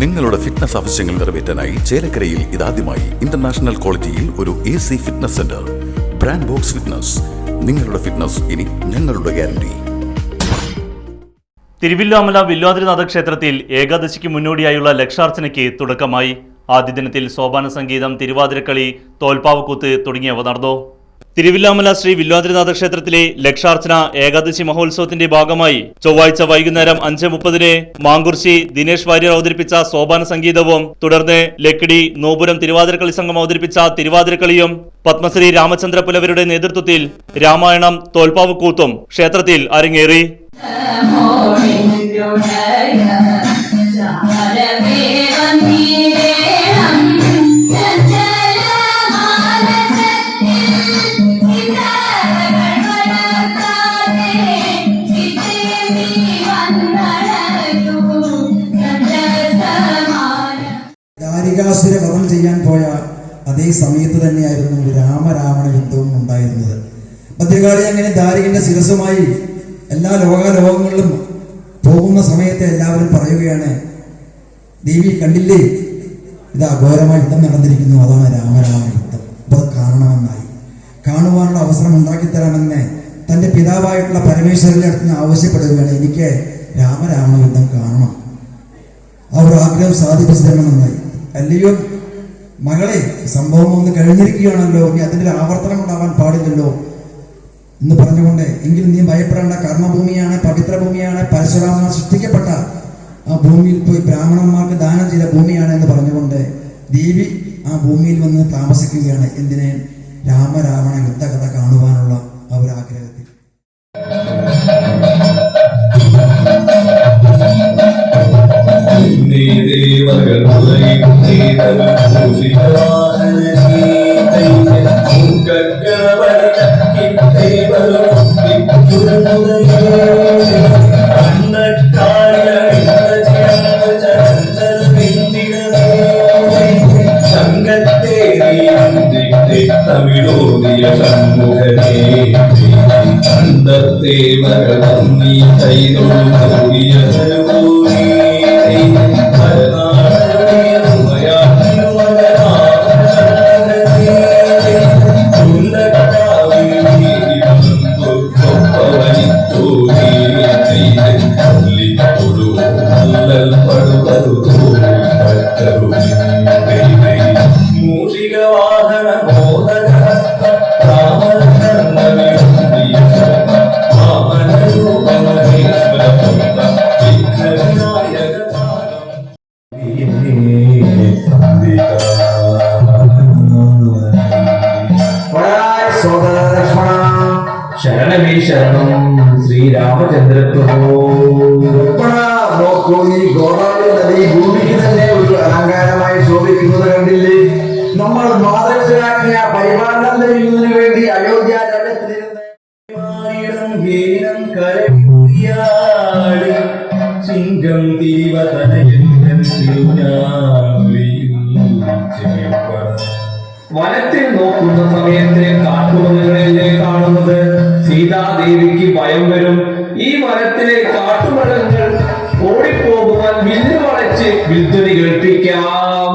നിങ്ങളുടെ ഫിറ്റ്നസ് ആവശ്യങ്ങൾ നിറവേറ്റാനായി ചേലക്കരയിൽ ഇതാദ്യമായി ഇന്റർനാഷണൽ ക്വാളിറ്റിയിൽ ഒരു A C fitness centre brand box fitness നിങ്ങളുടെ ഫിറ്റ്നസ് ഇനി ഞങ്ങളുടെ ഗ്യാരണ്ടി തിരുവില്ലാമല വില്വാദ്രിനാഥ ക്ഷേത്രത്തിൽ ഏകാദശിക്ക് മുന്നോടിയായുള്ള ലക്ഷാർച്ചനയ്ക്ക് തുടക്കമായി. ആദ്യ ദിനത്തിൽ സോപാന സംഗീതം തിരുവാതിരക്കളി തോൽപ്പാവക്കൂത്ത് തുടങ്ങിയവ നടന്നു. തിരുവില്ലാമല ശ്രീ വില്വാദ്രിനാഥ ക്ഷേത്രത്തിലെ ലക്ഷാർച്ചന ഏകാദശി മഹോത്സവത്തിന്റെ ഭാഗമായി ചൊവ്വാഴ്ച വൈകുന്നേരം അഞ്ച് മുപ്പതിന് മാങ്കുർശി ദിനേശ് വാര്യർ അവതരിപ്പിച്ച സോപാന സംഗീതവും തുടർന്ന് ലക്കിടി നോപുരം തിരുവാതിരക്കളി സംഘം അവതരിപ്പിച്ച തിരുവാതിരക്കളിയും പത്മശ്രീ രാമചന്ദ്ര പുലവരുടെ നേതൃത്വത്തിൽ രാമായണം തോൽപ്പാവക്കൂത്തും ക്ഷേത്രത്തിൽ അരങ്ങേറി. ദാരികാസുര വധം ചെയ്യാൻ പോയ അതേ സമയത്ത് തന്നെയായിരുന്നു രാമരാവണ യുദ്ധവും ഉണ്ടായിരുന്നത്. മധ്യകാലി അങ്ങനെ ദാരികന്റെ ശിരസുമായി എല്ലാ ലോകാലോകങ്ങളിലും പോകുന്ന സമയത്ത് എല്ലാവരും പറയുകയാണ് ദേവി കണ്ടില്ലേ? ഇതാ അഘോരമായ യുദ്ധം നടന്നിരിക്കുന്നു. അതാണ് രാമരാമ യുദ്ധം അപ്പൊ അത് കാണണമെന്നായി. കാണുവാനുള്ള അവസരം ഉണ്ടാക്കി തരാമെന്ന് തന്റെ പിതാവായിട്ടുള്ള പരമേശ്വരന്റെ അടുത്ത് നിന്ന് ആവശ്യപ്പെടുകയാണ്. എനിക്ക് രാമരാമ യുദ്ധം കാണണം. ആ ഒരു ആഗ്രഹം സാധിപ്പിച്ചു തരണമെന്നായി അല്ലയോ? മകളെ സംഭവം ഒന്ന് കഴിഞ്ഞിരിക്കുകയാണല്ലോ. ഇനി അതിന്റെ ആവർത്തനം ഉണ്ടാവാൻ പാടില്ലല്ലോ. എന്ന് പറഞ്ഞുകൊണ്ട് എങ്കിലും നീ ഭയപ്പെടേണ്ട. കർമ്മഭൂമിയാണ് പവിത്ര ഭൂമിയാണ് പരശുരാമ സൃഷ്ടിക്കപ്പെട്ട ആ ഭൂമിയിൽ പോയി ബ്രാഹ്മണന്മാർക്ക് ദാനം ചെയ്ത ഭൂമിയാണ് എന്ന് പറഞ്ഞുകൊണ്ട് ദേവി ആ ഭൂമിയിൽ വന്ന് താമസിക്കുകയാണ്. എന്തിനെ? രാമരാവണ യുദ്ധകഥ കാണുവാനുള്ള ആ ഒരു ആഗ്രഹത്തിൽ. തമിഴോദിയ ഷൺമുഖനേ കണ്ടത്തെ മകളി നീ മൂഷിക ಶ್ರೀವಾಹನ ಮೋದಕ ಶರಣವೇ ಶರಣಂ ಶ್ರೀರಾಮಚಂದ್ರ ಪ್ರಭೋ പരിപാലനം ചെയ്യുന്നതിന് വേണ്ടി അയോധ്യ രാജ്യത്തിലിരുന്ന് തീവതനയൻ വനത്തിൽ നോക്കുന്ന സമയത്ത് കാട്ടുമൃഗങ്ങളെ കാണുന്നത് സീതാദേവിക്ക് ഭയം വരും. ഈ വനത്തിലെ കാട്ടുമൃഗങ്ങൾ ഓടിപ്പോകുവാൻ വില്ല് വളച്ച് വിദ്യുതി കേൾപ്പിക്കാം.